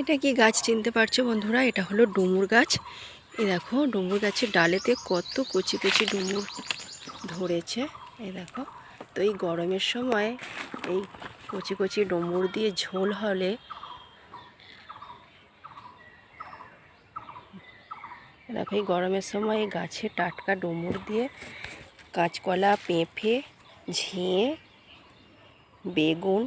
এটা কি গাছ চিনতে পারছ বন্ধুরা? এটা হলো ডুমুর গাছ। এ দেখো, ডুমুর গাছের ডালেতে কত কচি কচি ডুমুর ধরেছে। এ দেখো, তো এই গরমের সময় এই কচি কচি ডুমুর দিয়ে ঝোল হলে দেখো, এই গরমের সময় এই গাছে টাটকা ডুমুর দিয়ে কাঁচকলা পেঁপে, ঝিঙে, বেগুন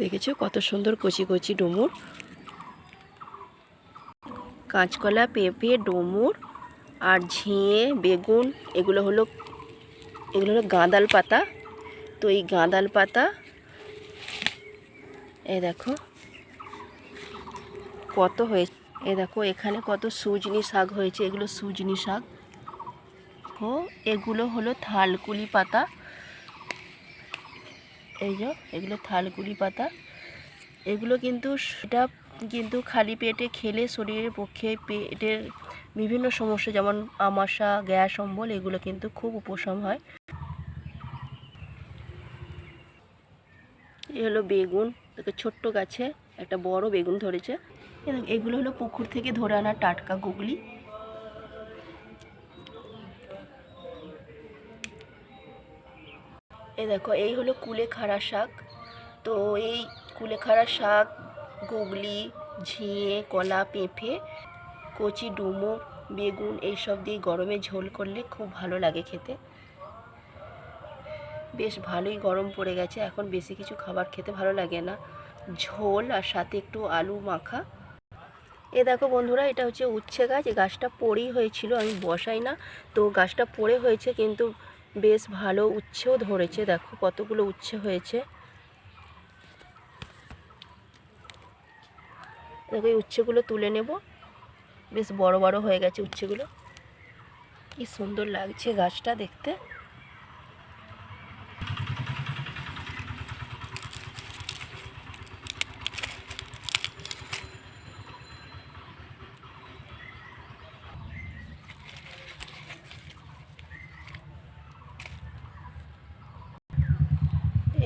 দেখেছ কত সুন্দর কচি কচি ডুমুর? কাঁচকলা, পেঁপে, ডুমুর আর ঝিঙে, বেগুন, এগুলো হলো এগুলো হলো গাঁদাল পাতা। তো এই গাঁদাল পাতা, এ দেখো, কত হয়েছে এ দেখো, এখানে কত সুজনি শাক হয়েছে, এগুলো সুজনি শাক। ও, এগুলো হলো থালকুলি পাতা। এই যে, এগুলো থালকুলি পাতা। এগুলো কিন্তু সেটা কিন্তু খালি পেটে খেলে শরীরের পক্ষে পেটের বিভিন্ন সমস্যা যেমন আমাশা, গ্যাস, অম্বল, এগুলো কিন্তু খুব উপশম হয়। এ হলো বেগুন দেখো ছোট্ট গাছে একটা বড় বেগুন ধরেছে। এগুলো হলো পুকুর থেকে ধরে আনা টাটকা গুগলি। এই দেখো, এই হলো কুলেখাড়া শাক। তো এই কুলেখাড়া শাক, গুগলি, ঝিঙে, কলা, পেঁপে, কচি ডুমুর বেগুন এইসব দিয়ে গরমে ঝোল করলে খুব ভালো লাগে খেতে। বেশ ভালোই গরম পড়ে গেছে, এখন বেশি কিছু খাবার খেতে ভালো লাগে না। ঝোল আর সাথে একটু আলু মাখা। এ দেখো বন্ধুরা, এটা হচ্ছে উচ্ছে গাছ। গাছটা পড়েই হয়েছিল, আমি বসাই না। তো গাছটা পড়ে হয়েছে, কিন্তু বেশ ভালো উচ্ছেও ধরেছে, দেখো কতগুলো উচ্ছে হয়েছে। দেখো এই উচ্ছেগুলো তুলে নেব। বেশ বড় বড় হয়ে গেছে উচ্ছেগুলো। কি সুন্দর লাগছে গাছটা দেখতে।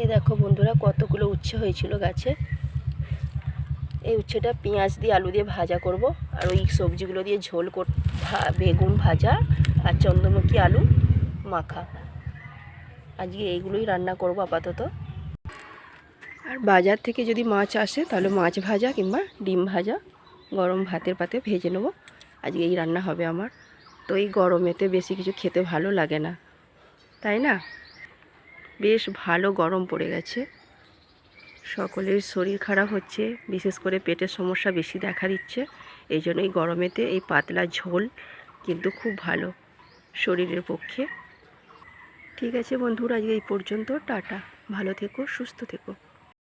এই দেখো বন্ধুরা, কতগুলো উচ্ছে হয়েছিল গাছে। এই উচ্ছেটা পেঁয়াজ দিয়ে আলু দিয়ে ভাজা করব, আর ওই সবজিগুলো দিয়ে ঝোল কর বেগুন ভাজা আর চন্দ্রমুখী আলু মাখা। আজকে এইগুলোই রান্না করব আপাতত। আর বাজার থেকে যদি মাছ আসে, তাহলে মাছ ভাজা কিংবা ডিম ভাজা, গরম ভাতের পাতে ভেজে নেব। আজকে এই রান্না হবে আমার। তো এই গরমেতে বেশি কিছু খেতে ভালো লাগে না। তাই না? বেশ ভালো গরম পড়ে গেছে। সকলের শরীর খারাপ হচ্ছে, বিশেষ করে পেটের সমস্যা বেশি দেখা দিচ্ছে। এই জন্যই গরমেতে এই পাতলা ঝোল কিন্তু খুব ভালো শরীরের পক্ষে। ঠিক আছে বন্ধুরা, আজকে এই পর্যন্ত। টাটা। ভালো থেকো, সুস্থ থেকো।